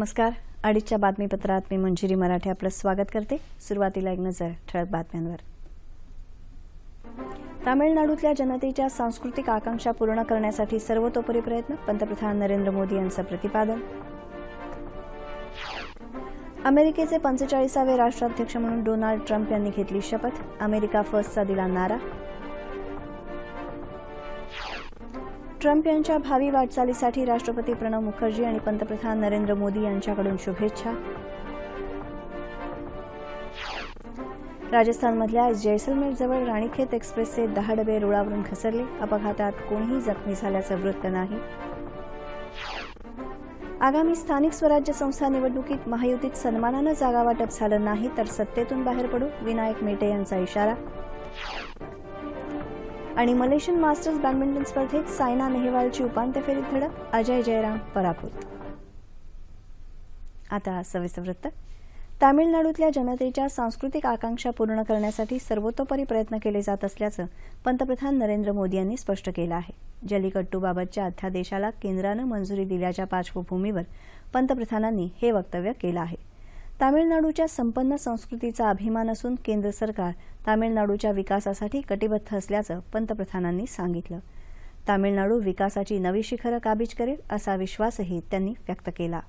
नमस्कार. अडीचच्या बातमीपत्रात मी मंजिरी मराठे आपलं स्वागत करते. सुरुवातीला एक नजर ठळक बातम्यांवर. तामिळनाडूतल्या जनतेच्या सांस्कृतिक आकांक्षा पूर्ण करण्यासाठी सर्वतोपरी प्रयत्न पंतप्रधान नरेंद्र मोदी यांचं प्रतिपादन. अमेरिकेचे पंचेचाळीसावे राष्ट्राध्यक्ष म्हणून डोनाल्ड ट्रम्प यांनी घेतली शपथ. अमेरिका फर्स्टचा दिला नारा. ट्रम्प यांच्या भावी वाटचालीसाठी राष्ट्रपती प्रणव मुखर्जी आणि पंतप्रधान नरेंद्र मोदी यांच्याकडून शुभेच्छा. राजस्थानमधल्या जैसलमेरजवळ राणीखेत एक्सप्रेसचे दहा डबे रुळावरून घसरले. अपघातात कोणीही जखमी झाल्याचं वृत्त नाही. आगामी स्थानिक स्वराज्य संस्था निवडणुकीत महायुतीत सन्मानानं जागावाटप झालं नाही तर सत्तेतून बाहेर पडू विनायक मेटे यांचा इशारा आणि मलेशियन मास्टर्स बॅडमिंटन स्पर्धेत सायना नेहवालची उपांत्य फेरीत धडक अजय जयराम पराभूत. आता सविस्तर वृत्त. तामिळनाडूतल्या जनतेच्या सांस्कृतिक आकांक्षा पूर्ण करण्यासाठी सर्वतोपरी प्रयत्न केले जात असल्याचं पंतप्रधान नरेंद्र मोदी यांनी स्पष्ट केलं आहे. जल्लीकट्टूबाबतच्या अध्यादेशाला केंद्रानं मंजुरी दिल्याच्या पार्श्वभूमीवर पंतप्रधानांनी हे वक्तव्य केलं आहे. तामिळनाडूच्या संपन्न संस्कृतीचा अभिमान असून केंद्र सरकार तामिळनाडूच्या विकासासाठी कटिबद्ध असल्याचं पंतप्रधानांनी सांगितलं. तामिळनाडू विकासाची नवी शिखरं काबीज करेल असा विश्वासही त्यांनी व्यक्त केला.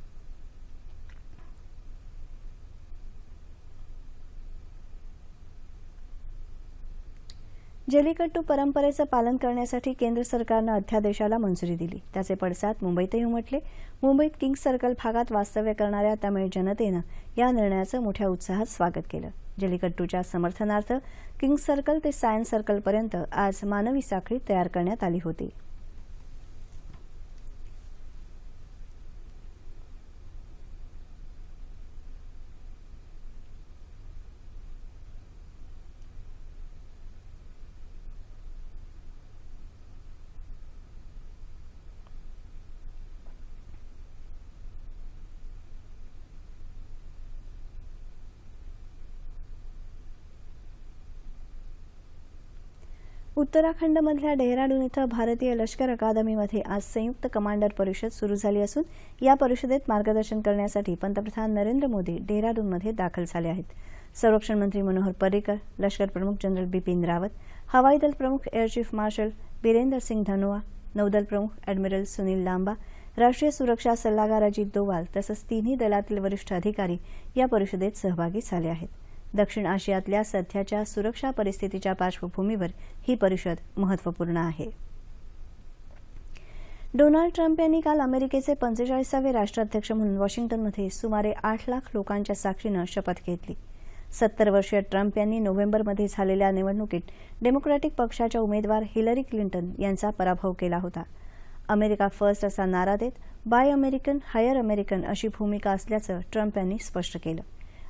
जल्लीकट्टू परंपरेचं पालन करण्यासाठी केंद्र सरकारनं अध्यादेशाला मंजुरी दिली. त्याचे पडसाद मुंबईतही उमटले. मुंबईत किंग्स सर्कल भागात वास्तव्य करणाऱ्या तमिळ जनतेनं या निर्णयाचं मोठ्या उत्साहात स्वागत केलं. जल्लीकट्टूच्या समर्थनार्थ किंग सर्कल ते सायन्स सर्कलपर्यंत आज मानवी साखळी तयार करण्यात आली होती. उत्तराखंडमधल्या डेहराडून इथं भारतीय लष्कर अकादमीमध्ये आज संयुक्त कमांडर परिषद सुरू झाली असून या परिषदेत मार्गदर्शन करण्यासाठी पंतप्रधान नरेंद्र मोदी डेहराडूनमध्ये दाखल झाले आहेत. संरक्षण मंत्री मनोहर पर्रिकर लष्कर प्रमुख जनरल बिपिन रावत हवाई दल प्रमुख air chief marshal Birender Singh Dhanoa नौदल प्रमुख अॅडमिरल सुनील लांबा राष्ट्रीय सुरक्षा सल्लागार अजित दोवाल तसंच तिन्ही दलातील वरिष्ठ अधिकारी या परिषदेत सहभागी झाले आहेत. दक्षिण आशियातल्या सध्याच्या सुरक्षा परिस्थितीच्या पार्श्वभूमीवर ही परिषद महत्त्वपूर्ण आहे. डोनाल्ड ट्रम्प यांनी काल अमेरिकेचे पंचेचाळीसावे राष्ट्राध्यक्ष म्हणून वॉशिंग्टनमध्ये सुमारे आठ लाख लोकांच्या साक्षीनं शपथ घेतली. सत्तर वर्षीय ट्रम्प यांनी नोव्हेंबरमध्ये झालेल्या निवडणुकीत डेमोक्रॅटिक पक्षाच्या उमेदवार हिलरी क्लिंटन यांचा पराभव केला होता. अमेरिका फर्स्ट असा नारा देत बाय अमेरिकन हायर अमेरिकन अशी भूमिका असल्याचं ट्रम्प यांनी स्पष्ट केलं.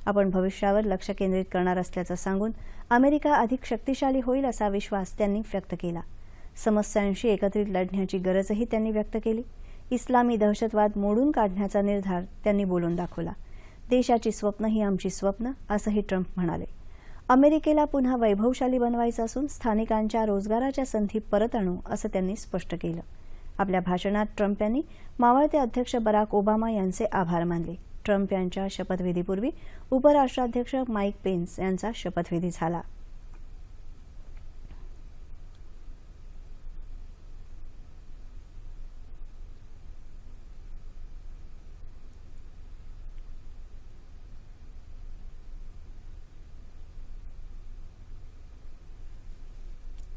आपण भविष्यावर लक्ष केंद्रित करणार असल्याचं सांगून अमेरिका अधिक शक्तिशाली होईल असा विश्वास त्यांनी व्यक्त केला. समस्यांशी एकत्रित लढण्याची गरजही त्यांनी व्यक्त केली. इस्लामी दहशतवाद मोडून काढण्याचा निर्धार त्यांनी बोलून दाखवला. देशाची स्वप्न ही आमची स्वप्न असंही ट्रम्प म्हणाले. अमेरिकेला पुन्हा वैभवशाली बनवायचं असून स्थानिकांच्या रोजगाराच्या संधी परत आणू असं त्यांनी स्पष्ट केलं. आपल्या भाषणात ट्रम्प यांनी मावळते अध्यक्ष बराक ओबामा यांचे आभार मानले. ट्रम्प यांच्या शपथविधीपूर्वी उपराष्ट्राध्यक्ष माईक पेन्स यांचा शपथविधी झाला.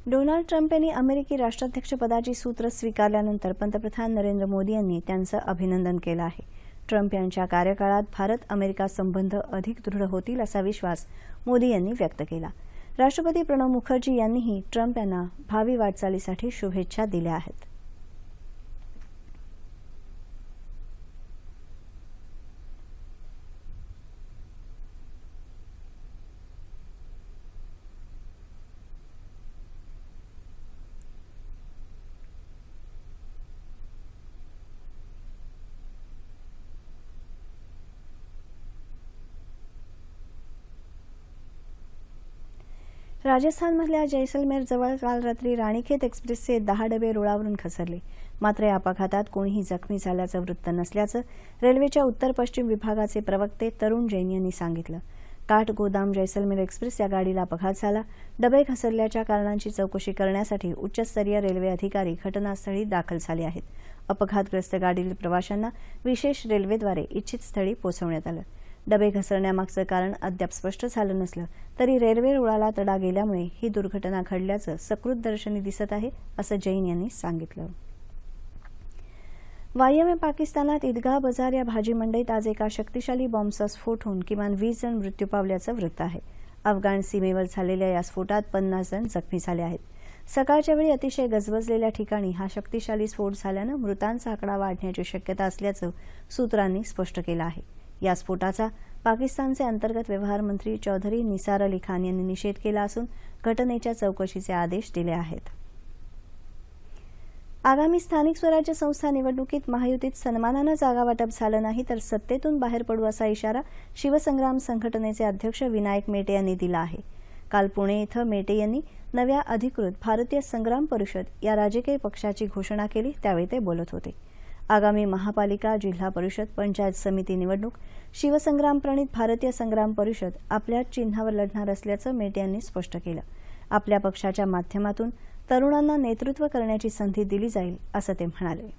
डोनाल्ड ट्रम्प यांनी अमेरिकी राष्ट्राध्यक्षपदाची सूत्र स्वीकारल्यानंतर पंतप्रधान नरेंद्र मोदी यांनी त्यांचं अभिनंदन केलं आहे. ट्रम्प यांच्या कार्यकाळात भारत अमेरिका संबंध अधिक दृढ होतील असा विश्वास मोदी यांनी व्यक्त केला. राष्ट्रपती प्रणव मुखर्जी यांनीही ट्रम्प यांना भावी वाटचालीसाठी शुभेच्छा दिल्या आहेत. राजस्थानमधल्या जैसलमेर जवळ काल रात्री राणीखेत एक्सप्रेसचे दहा डबे रुळावरून खसरले. मात्र या अपघातात कोणीही जखमी झाल्याचं वृत्त नसल्याचं रेल्वेच्या उत्तर पश्चिम विभागाचे प्रवक्ते तरुण जैन यांनी सांगितलं. काठ गोदाम जैसलमेर एक्सप्रेस या गाडीला अपघात झाला. डबे घसरल्याच्या कारणांची चौकशी करण्यासाठी उच्चस्तरीय रेल्वे अधिकारी घटनास्थळी दाखल झाले आहेत. अपघातग्रस्त गाडीतील प्रवाशांना विशेष रेल्वेद्वारे इच्छित स्थळी पोहोचवण्यात आलं. डबे घसरण्यामागचं कारण अद्याप स्पष्ट झालं नसलं तरी रेल्वे रुळाला तडा गेल्यामुळे ही दुर्घटना घडल्याचं सकृत दर्शनी दिसत आहे असं जैन यांनी सांगितलं. वायव्य पाकिस्तानात ईदगाह बाजार या भाजी मंडईत आज एका शक्तिशाली बॉम्बचा स्फोट होऊन किमान वीस जण मृत्यू पावल्याचं वृत्त आहे. अफगाण सीमेवर झालेल्या या स्फोटात पन्नास जण जखमी झाले आहेत. सकाळच्या वेळी अतिशय गजबजलेल्या ठिकाणी हा शक्तिशाली स्फोट झाल्यानं मृतांचा आकडा वाढण्याची शक्यता असल्याचं सूत्रांनी स्पष्ट केलं आहे. या स्फोटाचा पाकिस्तानचे अंतर्गत व्यवहार मंत्री चौधरी निसार अली खान यांनी निषेध केला असून घटनेच्या चौकशीचे आदेश दिले आहेत. आगामी स्थानिक स्वराज्य संस्था निवडणुकीत महायुतीत सन्मानानं जागा वाटप झालं नाही तर सत्तेतून बाहेर पडू असा इशारा शिवसंग्राम संघटनेचे अध्यक्ष विनायक मेटे यांनी दिला आहे. काल पुणे इथं मेटे यांनी नव्या अधिकृत भारतीय संग्राम परिषद या राजकीय पक्षाची घोषणा केली त्यावेळी ते बोलत होते. आगामी महापालिका जिल्हा परिषद पंचायत समिती निवडणूक शिवसंग्राम प्रणित भारतीय संग्राम परिषद आपल्या चिन्हावर लढणार असल्याचं मेटे यांनी स्पष्ट केलं. आपल्या पक्षाच्या माध्यमातून तरुणांना नेतृत्व करण्याची संधी दिली जाईल असं ते म्हणाले.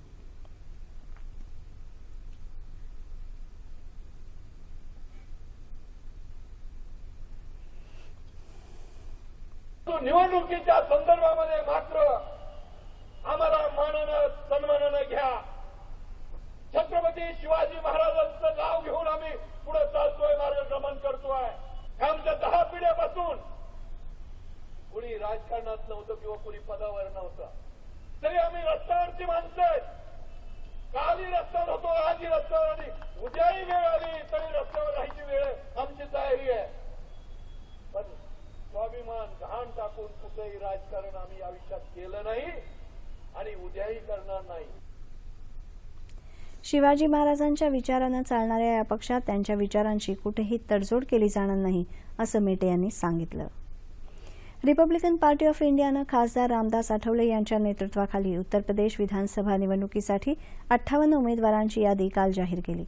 निवडणुकीच्या संदर्भामध्ये मात्र आम्हाला मानानं सन्मानानं घ्या छत्रपती शिवाजी महाराजांचं नाव घेऊन आम्ही पुढे चालतोय मार्गक्रमण करतोय. आमच्या दहा पिढ्यापासून कुणी राजकारणात नव्हतं किंवा कुणी पदावर नव्हतं. तरी आम्ही रस्त्यावरची माणसं आहेत. कालही रस्त्यावर होतो आजही रस्त्यावर आली. उद्याही वेळ आली तरी रस्त्यावर राहायची वेळ आहे. आमची तयारी आहे. पण स्वाभिमान घाण टाकून कुठेही राजकारण आम्ही आयुष्यात केलं नाही आणि उद्याही करणार नाही. शिवाजी महाराजांच्या विचारानं चालणाऱ्या या पक्षात त्यांच्या विचारांशी कुठेही तडजोड केली जाणार नाही असं मेटे यांनी सांगितलं. रिपब्लिकन पार्टी ऑफ इंडियानं खासदार रामदास आठवले यांच्या नेतृत्वाखाली उत्तर प्रदेश विधानसभा निवडणुकीसाठी अठ्ठावन्न उमेदवारांची यादी काल जाहीर केली.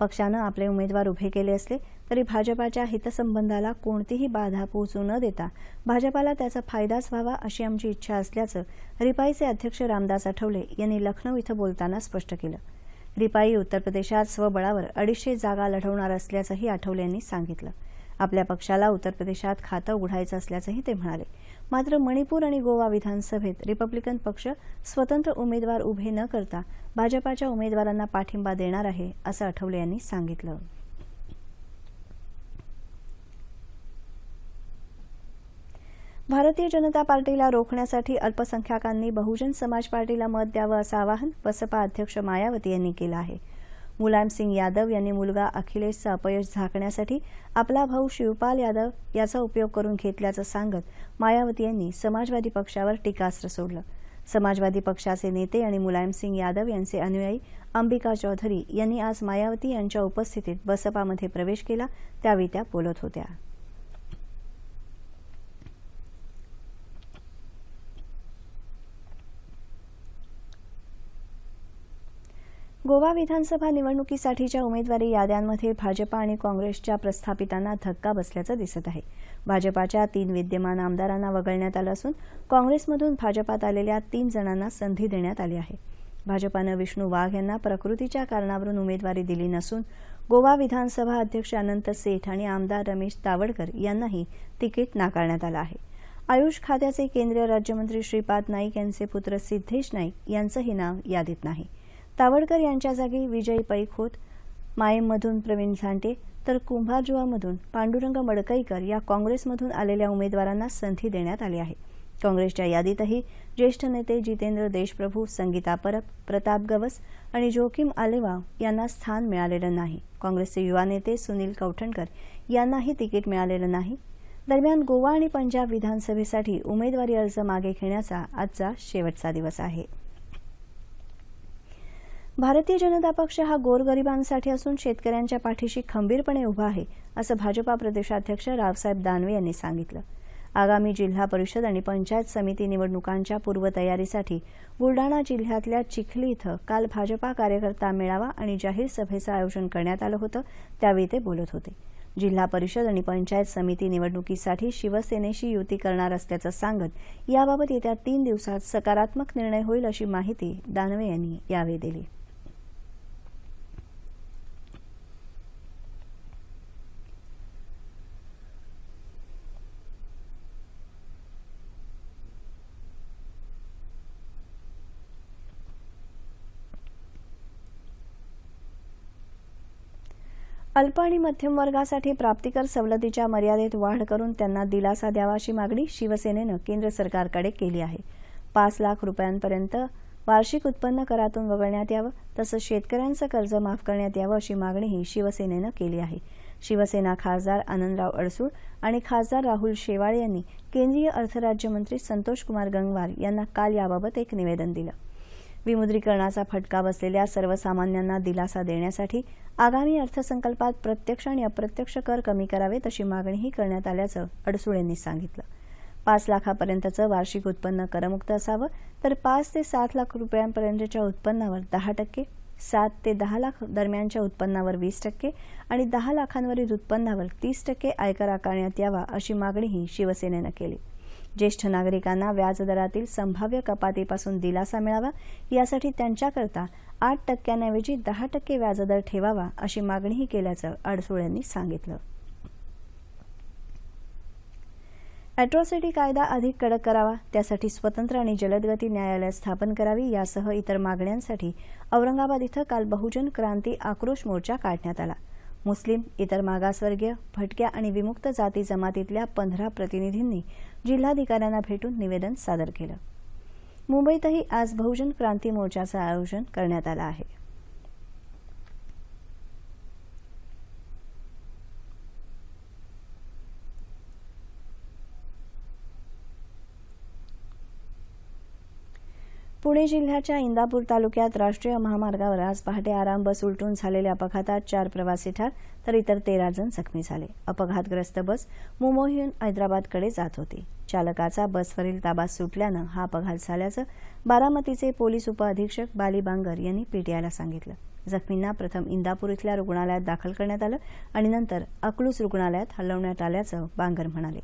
पक्षानं आपले उमेदवार उभे केले असले तरी भाजपाच्या हितसंबंधाला कोणतीही बाधा पोहोचू न देता भाजपाला त्याचा फायदाच व्हावा अशी आमची इच्छा असल्याचं रिपाईचे अध्यक्ष रामदास आठवले यांनी लखनौ इथं बोलताना स्पष्ट केलं. रिपाई उत्तर प्रदेशात स्वबळावर अडीचशे जागा लढवणार असल्याचंही आठवले यांनी सांगितलं. आपल्या पक्षाला उत्तर प्रदेशात खातं उघडायचं असल्याचंही ते म्हणाले. मात्र मणिपूर आणि गोवा विधानसभेत रिपब्लिकन पक्ष स्वतंत्र उमेदवार उभे न करता भाजपाच्या उमेदवारांना पाठिंबा देणार आहे असं आठवले यांनी सांगितलं. भारतीय जनता पार्टीला रोखण्यासाठी अल्पसंख्याकांनी बहुजन समाज पार्टीला मत द्यावं असं आवाहन बसपा अध्यक्ष मायावती यांनी केलं आहे. मुलायम सिंग यादव यांनी मुलगा अखिलेशचं अपयश झाकण्यासाठी आपला भाऊ शिवपाल यादव याचा उपयोग करून घेतल्याचं सांगत मायावती यांनी समाजवादी पक्षावर टीकास्त्र सोडलं. समाजवादी पक्षाचे नेते आणि मुलायम सिंग यादव यांचे अनुयायी अंबिका चौधरी यांनी आज मायावती यांच्या उपस्थितीत बसपामध्ये प्रवेश केला. त्यावेळी त्या बोलत होत्या. गोवा विधानसभा निवडणुकीसाठीच्या उमेदवारी याद्यांमध्ये भाजपा आणि काँग्रेसच्या प्रस्थापितांना धक्का बसल्याचं दिसत आहे. भाजपाच्या तीन विद्यमान आमदारांना वगळण्यात आलं असून काँग्रेसमधून भाजपात आलेल्या तीन जणांना संधी देण्यात आली आहे. भाजपानं विष्णू वाघ यांना प्रकृतीच्या कारणावरून उमेदवारी दिली नसून गोवा विधानसभा अध्यक्ष अनंत सेठ आणि आमदार रमेश तावडकर यांनाही तिकीट नाकारण्यात आलं आहे. आयुष खात्याचे केंद्रीय राज्यमंत्री श्रीपाद नाईक यांचे पुत्र सिद्धेश नाईक यांचंही नाव यादीत नाही. तावडकर यांच्या जागी विजयी पैक होत प्रवीण झांटे तर कुंभारजुवामधून पांडुरंग मडकईकर या काँग्रेसमधून आलेल्या उमेदवारांना संधी देण्यात आली आहे. काँग्रेसच्या यादीतही ज्येष्ठ नेते जितेंद्र देशप्रभू संगीता परब प्रताप गवस आणि जोखीम आलेवाव यांना स्थान मिळालेलं नाही. काँग्रेसचे युवा नेते सुनील कौठणकर यांनाही तिकीट मिळालेलं नाही. दरम्यान गोवा आणि पंजाब विधानसभेसाठी उमेदवारी अर्ज मागे घेण्याचा आजचा शेवटचा दिवस आहे. भारतीय जनता पक्ष हा गोरगरिबांसाठी असून शेतकऱ्यांच्या पाठीशी खंबीरपणे उभा आहे असं भाजपा प्रदेशाध्यक्ष रावसाहेब दानवे यांनी सांगितलं. आगामी जिल्हा परिषद आणि पंचायत समिती निवडणुकांच्या पूर्वतयारीसाठी बुलडाणा जिल्ह्यातल्या चिखली इथं काल भाजपा कार्यकर्ता मेळावा आणि जाहीर सभेचं आयोजन करण्यात आलं होतं त्यावेळी ते बोलत होते. जिल्हा परिषद आणि पंचायत समिती निवडणुकीसाठी शिवसेनेशी युती करणार असल्याचं सांगत याबाबत येत्या तीन दिवसात सकारात्मक निर्णय होईल अशी माहिती दानवे यांनी यावेळी दिली. अल्प आणि मध्यम वर्गासाठी प्राप्तिकर सवलतीच्या मर्यादेत वाढ करून त्यांना दिलासा द्यावा अशी मागणी शिवसेनेनं केंद्र सरकारकडे केली आहे. पाच लाख रुपयांपर्यंत वार्षिक उत्पन्न करातून वगळण्यात यावं तसंच शेतकऱ्यांचं कर्ज माफ करण्यात यावं अशी मागणीही शिवसेनेनं केली आहे. शिवसेना खासदार आनंदराव अडसूळ आणि खासदार राहुल शेवाळे यांनी केंद्रीय अर्थराज्यमंत्री संतोष कुमार गंगवार यांना काल याबाबत एक निवेदन दिलं. विमुद्रीकरणाचा फटका बसलेल्या सर्वसामान्यांना दिलासा देण्यासाठी आगामी अर्थसंकल्पात प्रत्यक्ष आणि अप्रत्यक्ष कर कमी करावेत अशी मागणीही करण्यात आल्याचं अडसूळ यांनी सांगितलं. पाच लाखापर्यंतचं वार्षिक उत्पन्न करमुक्त असावं तर पाच ते सात लाख रुपयांपर्यंतच्या उत्पन्नावर दहा टक्के सात ते दहा लाख दरम्यानच्या उत्पन्नावर वीस टक्के आणि दहा लाखांवरील उत्पन्नावर तीस टक्के आयकर आकारण्यात यावा अशी मागणीही शिवसेनेनं केली. ज्येष्ठ नागरिकांना व्याजदरातील संभाव्य कपातीपासून दिलासा मिळावा यासाठी त्यांच्याकरता आठ टक्क्यांऐवजी दहा टक्के व्याजदर ठेवावा अशी मागणीही केल्याचं अडसूळ यांनी सांगितलं. अॅट्रॉसिटी कायदा अधिक कडक करावा त्यासाठी स्वतंत्र आणि जलदगती न्यायालय स्थापन करावी यासह इतर मागण्यांसाठी औरंगाबाद इथं काल बहुजन क्रांती आक्रोश मोर्चा काढण्यात आला. मुस्लिम इतर मागासवर्गीय भटक्या आणि विमुक्त जाती जमातीतल्या पंधरा प्रतिनिधींनी जिल्हाधिकाऱ्यांना भेटून निवेदन सादर केलं. मुंबईतही आज बहुजन क्रांती मोर्चाचं आयोजन करण्यात आलं आहे. पुणे जिल्ह्याच्या इंदापूर तालुक्यात राष्ट्रीय महामार्गावर आज पहाटे आराम बस उलटून झालेल्या अपघातात चार प्रवासी ठार तर इतर तेरा जण जखमी झाले. अपघातग्रस्त बस मुंबईहून हैदराबादकडे जात होती. चालकाचा बसवरील ताबा सुटल्यानं हा अपघात झाल्याचं बारामतीचे पोलीस उपअधीक्षक बाली बांगर यांनी पीटीआयला सांगितलं. जखमींना प्रथम इंदापूर इथल्या रुग्णालयात दाखल करण्यात आलं आणि नंतर अकलूस रुग्णालयात हलवण्यात आल्याचं बांगर म्हणाले.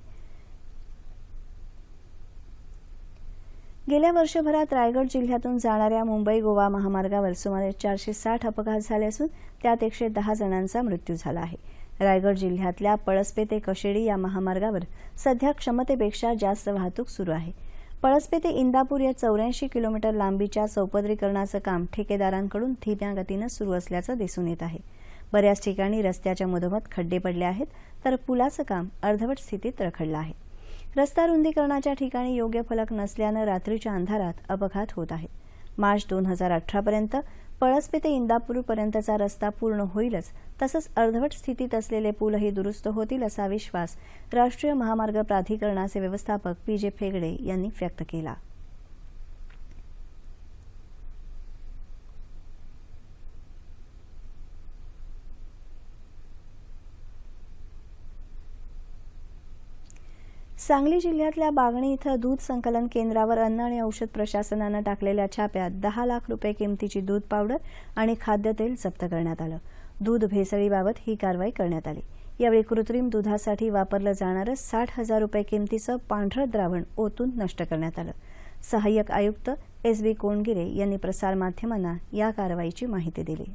गेल्या वर्षभरात रायगड जिल्ह्यातून जाणाऱ्या मुंबई गोवा महामार्गावर सुमारे चारशे साठ अपघात झाले असून त्यात एकशे दहा जणांचा मृत्यू झाला आहे. रायगड जिल्ह्यातल्या पळसपे ते कशेडी या महामार्गावर सध्या क्षमतेपेक्षा जास्त वाहतूक सुरू आहे. पळसपे ते इंदापूर या चौऱ्याऐंशी किलोमीटर लांबीच्या चौपदरीकरणाचं काम ठेकेदारांकडून धीम्या गतीनं सुरू असल्याचं दिसून येत आहे. बऱ्याच ठिकाणी रस्त्याच्या मधोमध खड्डे पडले आहेत तर पुलाचं काम अर्धवट स्थितीत रखडलं आहे. रस्ता रुंदीकरणाच्या ठिकाणी योग्य फलक नसल्यानं रात्रीच्या अंधारात अपघात होत आहेत मार्च दोन हजार अठरापर्यंत पळसपे ते इंदापूरपर्यंतचा रस्ता पूर्ण होईलच तसंच अर्धवट स्थितीत असलेले पूलही दुरुस्त होतील असा विश्वास राष्ट्रीय महामार्ग प्राधिकरणाचे व्यवस्थापक पी जे फेगडे यांनी व्यक्त केला. सांगली जिल्ह्यातल्या बागणी इथं दूध संकलन केंद्रावर अन्न आणि औषध प्रशासनानं टाकलेल्या छाप्यात दहा लाख रुपये किमतीची दूध पावडर आणि खाद्यतेल जप्त करण्यात आलं. दूध भेसळीबाबत ही कारवाई करण्यात आली. यावेळी कृत्रिम दुधासाठी वापरलं जाणारं साठ हजार रुपये किमतीचं पांढरं द्रावण ओतून नष्ट करण्यात आलं. सहाय्यक आयुक्त एस बी कोंडगिरे यांनी प्रसारमाध्यमांना या कारवाईची माहिती दिली.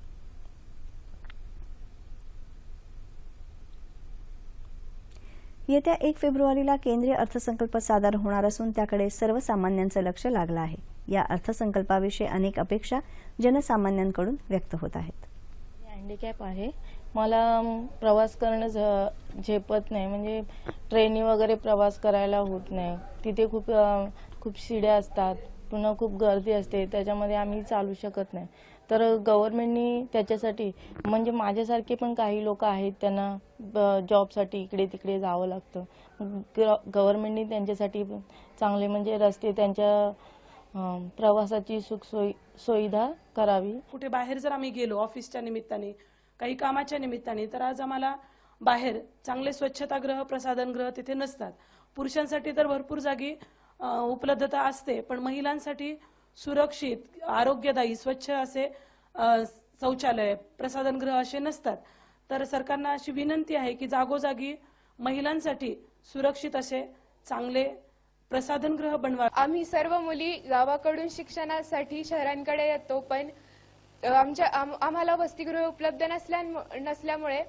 येत्या एक फेब्रुवारीला केंद्रीय अर्थसंकल्प सादर होणार असून त्याकडे सर्वसामान्यांचं लक्ष लागलं आहे. या अर्थसंकल्पाविषयी अनेक अपेक्षा जनसामान्यांकडून व्यक्त होत आहेत. हँडिकॅप आहे. मला प्रवास करणं झ- झेपत नाही. म्हणजे ट्रेनी वगैरे प्रवास करायला होत नाही. तिथे खूप खूप शिड्या असतात. पुन्हा खूप गर्दी असते. त्याच्यामध्ये आम्ही चालू शकत नाही. तर गव्हर्नमेंटनी त्याच्यासाठी म्हणजे माझ्यासारखे पण काही लोक आहेत त्यांना ब- जॉबसाठी इकडे तिकडे जावं लागतं. गव्हर्नमेंटनी त्यांच्यासाठी चांगले म्हणजे रस्ते त्यांच्या प्रवासाची सुखसोयी सुविधा करावी. कुठे बाहेर जर आम्ही गेलो ऑफिसच्या निमित्ताने काही कामाच्या निमित्ताने तर आज आम्हाला बाहेर चांगले स्वच्छतागृह प्रसाधनगृह तिथे नसतात. पुरुषांसाठी तर भरपूर जागी उपलब्धता असते पण महिलांसाठी सुरक्षित आरोग्यदायी स्वच्छ असे शौचालय प्रसाधनगृह असे नसतात. तर सरकारना अशी विनंती आहे की जागोजागी महिलांसाठी सुरक्षित असे चांगले प्रसाधनगृह बनवा. आम्ही सर्व मुली गावाकडून शिक्षणासाठी शहरांकडे येतो पण आमच्या आम- आम्हाला वसतिगृह उपलब्ध नसल्या नसल्यामुळे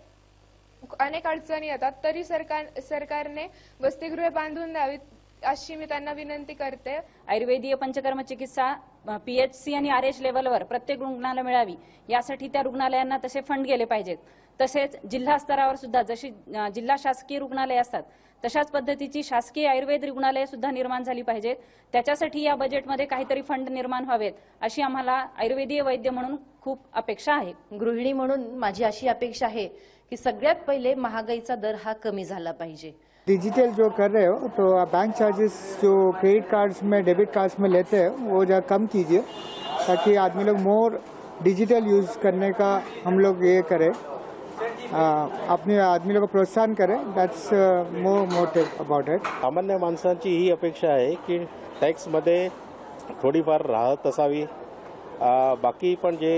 अनेक अडचणी येतात. तरी सरकार सरकारने वसतिगृह बांधून द्यावीत. अशी मी त्यांना विनंती करते. आयुर्वेदीय पंचकर्म चिकित्सा पीएचसी आणि आर एच लेवलवर प्रत्येक रुग्णाला मिळावी यासाठी त्या रुग्णालयांना तसे फंड गेले पाहिजेत. तसेच जिल्हा स्तरावर सुद्धा जशी जिल्हा शासकीय रुग्णालय असतात तशाच पद्धतीची शासकीय आयुर्वेद रुग्णालय सुद्धा निर्माण झाली पाहिजेत. त्याच्यासाठी या बजेटमध्ये काहीतरी फंड निर्माण व्हावेत अशी आम्हाला आयुर्वेदीय वैद्य म्हणून खूप अपेक्षा आहे. गृहिणी म्हणून माझी अशी अपेक्षा आहे की सगळ्यात पहिले महागाईचा दर हा कमी झाला पाहिजे. डिजिटल जो कर रहे हो तो आप बैंक चार्जेस जो क्रेडिट कार्ड्स में डेबिट कार्ड्स में लेते हैं, वो ज़्यादा कम कीजिए, ताकि आदमी लोग मोर डिजिटल यूज़ करने का हम लोग ये करें। अपने आदमी लोग को प्रोत्साहन करें that's more motive about it सामान्य माणसांची ही अपेक्षा है की टॅक्समध्ये थोडीफार राहत असावी. बाकी जे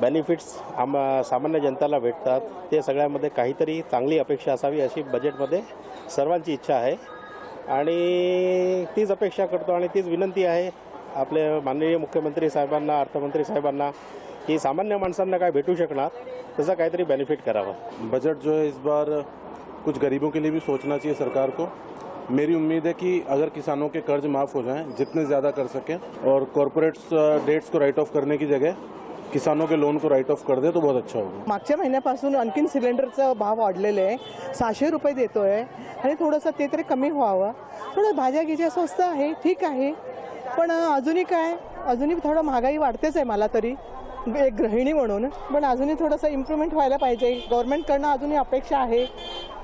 बेनिफिट्स आम सामान्य जनताला भेटतात. ते सगळ्यामध्ये काहीतरी चांगली अपेक्षा असावी अशी बजेटमध्ये सर्वांची इच्छा आहे. आणि तीच अपेक्षा करतो आणि तीच विनंती आहे आपले माननीय मुख्यमंत्री साहेबांना अर्थमंत्री साहेबांना की सामान्य माणसांना काय भेटू शकणार तसा काहीतरी बेनिफिट करावं. बजट जो है इस बार कुछ गरीबों के लिए भी सोचना चाहिए सरकार को। मेरी उम्मीद है कि अगर किसानों के कर्ज माफ़ हो जाएं जितने ज़्यादा कर सकें और कॉरपोरेट्स डेट्स uh, को राइट ऑफ करने की जगह किसानों के लोन को राइट ऑफ कर दे तो बहुत अच्छा होगा। मागच्या महिन्यापासून आणखीन सिलेंडरचा भाव वाढलेले आहे. सहाशे रुपये देतोय आणि थोडंसं ते तरी कमी व्हावं. थोडं भाज्या गिज्या स्वस्त आहे ठीक आहे. पण अजूनही काय? अजूनही थोडं महागाई वाढतेच आहे मला तरी. एक गृहिणी म्हणून. पण अजूनही थोडंसं इम्प्रूव्हमेंट व्हायला पाहिजे. गव्हर्नमेंटकडनं अजूनही अपेक्षा आहे.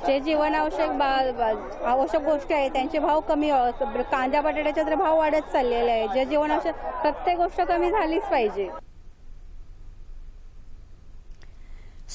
जे जीवनावश्यक बा- बा- आवश्यक गोष्टी आहेत त्यांचे भाव कमी. कांद्या बटाट्याचे तर भाव वाढत चाललेले आहे. जे जीवनावश्यक प्रत्येक गोष्ट कमी झालीच पाहिजे.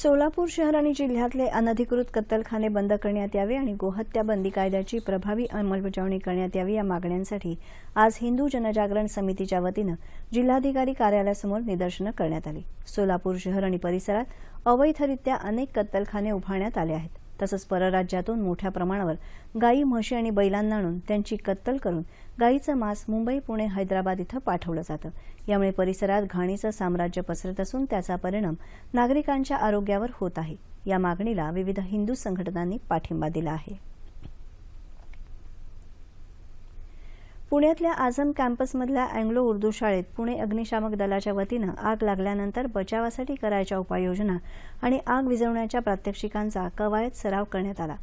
सोलापूर शहर आणि जिल्ह्यातले अनधिकृत कत्तलखाने बंद करण्यात यावे आणि गोहत्या बंदी कायद्याची प्रभावी अंमलबजावणी करण्यात यावी या मागण्यांसाठी आज हिंदू जनजागरण समितीच्या वतीनं जिल्हाधिकारी कार्यालयासमोर निदर्शनं करण्यात आली. सोलापूर शहर आणि परिसरात अवैधरित्या अनेक कत्तलखाने उभारण्यात आले आहेत. तसंच परराज्यातून मोठ्या प्रमाणावर गायी म्हशी आणि बैलांना आणून त्यांची कत्तल करून गायीचं मांस मुंबई पुणे हैदराबाद इथं पाठवलं जातं. यामुळे परिसरात घाणीचं साम्राज्य पसरत असून त्याचा परिणाम नागरिकांच्या आरोग्यावर होत आहे. या मागणीला विविध हिंदू संघटनांनी पाठिंबा दिला आहे. पुण्यातल्या आझम कॅम्पसमधल्या अँग्लो उर्दू शाळेत पुणे अग्निशामक दलाच्या वतीनं आग लागल्यानंतर बचावासाठी करायच्या उपाययोजना आणि आग विझवण्याच्या प्रात्यक्षिकांचा कवायत सराव करण्यात आला.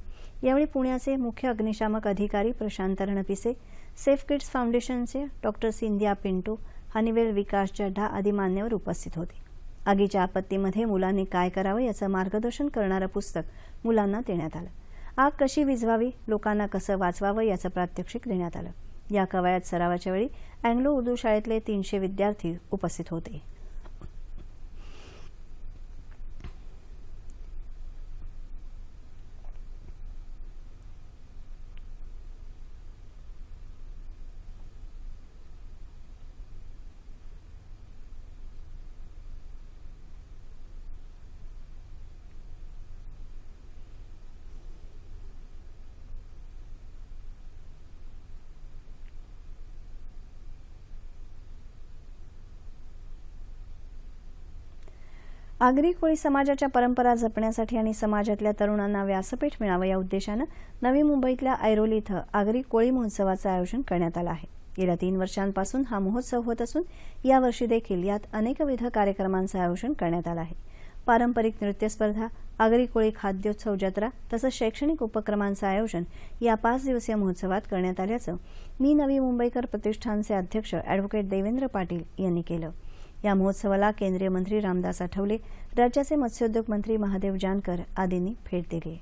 यावेळी पुण्याचे मुख्य अग्निशामक अधिकारी प्रशांत रणपिसे सेफ किड्स फाउंडेशनचे डॉक्टर सिंधिया पिंटू हनिवेल विकास चड्ढा आदी मान्यवर उपस्थित होते. आगीच्या आपत्तीमध्ये मुलांनी काय करावं याचं मार्गदर्शन करणारं पुस्तक मुलांना देण्यात आलं. आग कशी विझवावी लोकांना कसं वाचवावं याचं प्रात्यक्षिक देण्यात आलं. या कवायत सरावाच्या वेळी अँग्लो उर्दू शाळेतले तीनशे विद्यार्थी उपस्थित होते. आगरी कोळी समाजाच्या परंपरा जपण्यासाठी आणि समाजातल्या तरुणांना व्यासपीठ मिळावं या उद्देशानं नवी मुंबईतल्या ऐरोली इथं आगरी कोळी महोत्सवाचं आयोजन करण्यात आलं आहे. गेल्या तीन वर्षांपासून हा महोत्सव होत असून यावर्षी देखील यात अनेकविध कार्यक्रमांचं आयोजन करण्यात आलं आहे. पारंपरिक नृत्य स्पर्धा आगरी कोळी खाद्योत्सव जत्रा तसंच शैक्षणिक उपक्रमांचं आयोजन या पाच दिवसीय महोत्सवात करण्यात आल्याचं मी नवी मुंबईकर प्रतिष्ठानचे अध्यक्ष अॅडव्होकेट देवेंद्र पाटील यांनी केलं. या महोत्सवाला केंद्रीय मंत्री रामदास आठवले राज्याचे मत्स्योद्योग मंत्री महादेव जानकर आदींनी भेट दिली.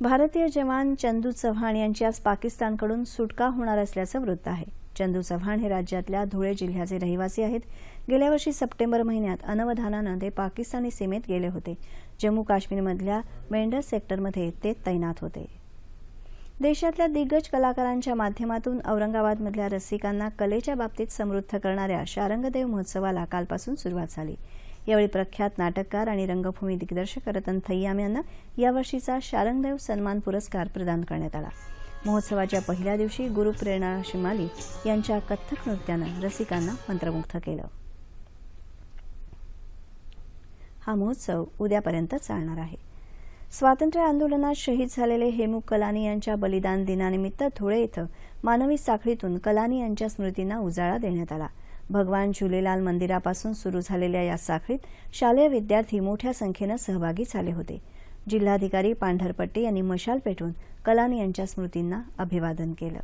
भारतीय जवान चंदू चव्हाण यांची आज पाकिस्तानकडून सुटका होणार असल्याचं वृत्त आहे. चंदू चव्हाण हे राज्यातल्या धुळे जिल्ह्याचे रहिवासी आहेत. गेल्या वर्षी सप्टेंबर महिन्यात अनवधानानं ते पाकिस्तानी सीमेत गेले होते. जम्मू काश्मीरमधल्या मेंढर सेक्टरमध्ये ते तैनात होते. देशातल्या दिग्गज कलाकारांच्या माध्यमातून औरंगाबादमधल्या रसिकांना कलेच्या बाबतीत समृद्ध करणाऱ्या शारंगदेव महोत्सवाला कालपासून सुरुवात झाली. यावेळी प्रख्यात नाटककार आणि रंगभूमी दिग्दर्शक रतन थय्याम यांना यावर्षीचा शारंगदेव सन्मान पुरस्कार प्रदान करण्यात आला. महोत्सवाच्या पहिल्या दिवशी गुरुप्रेरणा शिमाली यांच्या कथ्थक नृत्यानं रसिकांना मंत्रमुग्ध केलं. हा महोत्सव उद्यापर्यंत चालणार आहे. स्वातंत्र्य आंदोलनात शहीद झालेले हेमू कलानी यांच्या बलिदान दिनानिमित्त धुळे इथं मानवी साखळीतून कलानी यांच्या स्मृतींना उजाळा देण्यात आला. भगवान झुलेलाल मंदिरापासून सुरू झालेल्या या साखळीत शालेय विद्यार्थी मोठ्या संख्येनं सहभागी झाले होते. जिल्हाधिकारी पांढरपट्टी यांनी मशाल पेटवून कलानी यांच्या स्मृतींना अभिवादन केलं.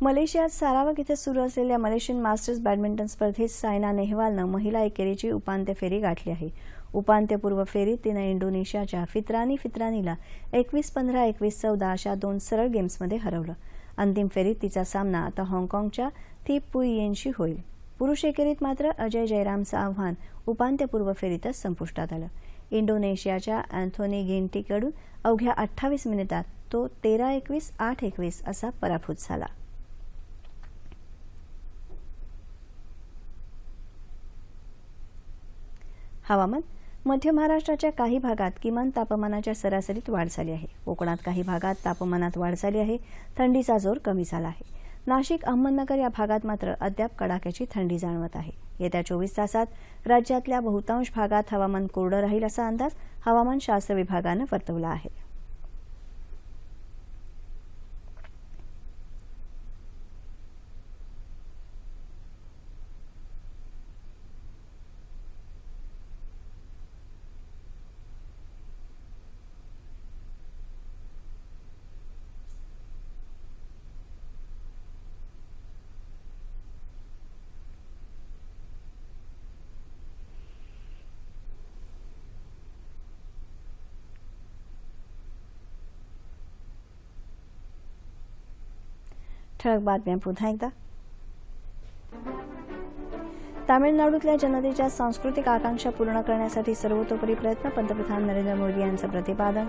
मलेशियात सारावक इथं सुरू असलेल्या मलेशियन मास्टर्स बॅडमिंटन स्पर्धेत सायना नेहवालनं महिला एकेरीची उपांत्य फेरी गाठली आहे. उपांत्यपूर्व फेरीत तिनं इंडोनेशियाच्या फित्रानी फित्रानीला एकवीस पंधरा एकवीस चौदा अशा दोन सरळ गेम्समध्ये हरवलं. अंतिम फेरीत तिचा सामना आता हाँगकाँगच्या थी पुईयेनशी होईल. पुरुष एकेरीत मात्र अजय जयरामचं आव्हान उपांत्यपूर्व फेरीतच संपुष्टात आलं. इंडोनेशियाच्या अँथोनी गेंटीकडून अवघ्या अठ्ठावीस मिनिटात तो तेरा एकवीस आठ एकवीस असा पराभूत झाला. हवामान मध्य महाराष्ट्राच्या काही भागात किमान तापमानाच्या सरासरीत वाढ झाली आहे. कोकणात काही भागात तापमानात वाढ झाली आहे. थंडीचा जोर कमी झाला आहे. नाशिक अहमदनगर या भागात मात्र अद्याप कडाक्याची थंडी जाणवत आहे. येत्या चोवीस तासात राज्यातल्या बहुतांश भागात हवामान कोरडं राहील असा अंदाज हवामान शास्त्र विभागानं वर्तवला आहे. ठळक बातम्या पुन्हा एकदा. तामिळनाडूतल्या जनतेच्या सांस्कृतिक आकांक्षा पूर्ण करण्यासाठी सर्वतोपरी प्रयत्न पंतप्रधान नरेंद्र मोदी यांचं प्रतिपादन.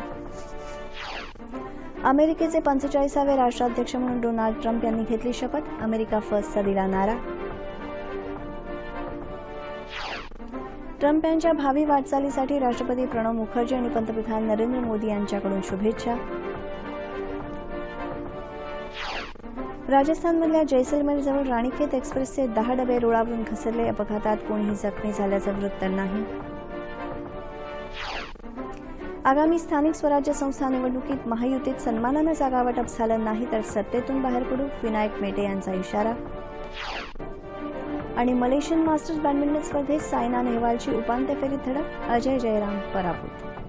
अमेरिकेचे पंचेचाळीसावे राष्ट्राध्यक्ष म्हणून डोनाल्ड ट्रम्प यांनी घेतली शपथ अमेरिका फर्स्टचा दिला नारा. ट्रम्प यांच्या भावी वाटचालीसाठी राष्ट्रपती प्रणव मुखर्जी आणि पंतप्रधान नरेंद्र मोदी यांच्याकडून शुभेच्छा. राजस्थानमधल्या जैसलमेरजवळ राणीखेत एक्सप्रेसचे दहा डबे रुळावरून घसरले. अपघातात कोणीही जखमी झाल्याचं वृत्त नाही. आगामी स्थानिक स्वराज्य संस्था निवडणुकीत महायुतीत सन्मानानं जागा वाटप झालं नाही तर सत्तेतून बाहेर पडू विनायक मेटे यांचा इशारा. आणि मलेशियन मास्टर्स बॅडमिंटन स्पर्धेत सायना नेहवालची उपांत्य फेरीत धडक अजय जयराम पराभूत.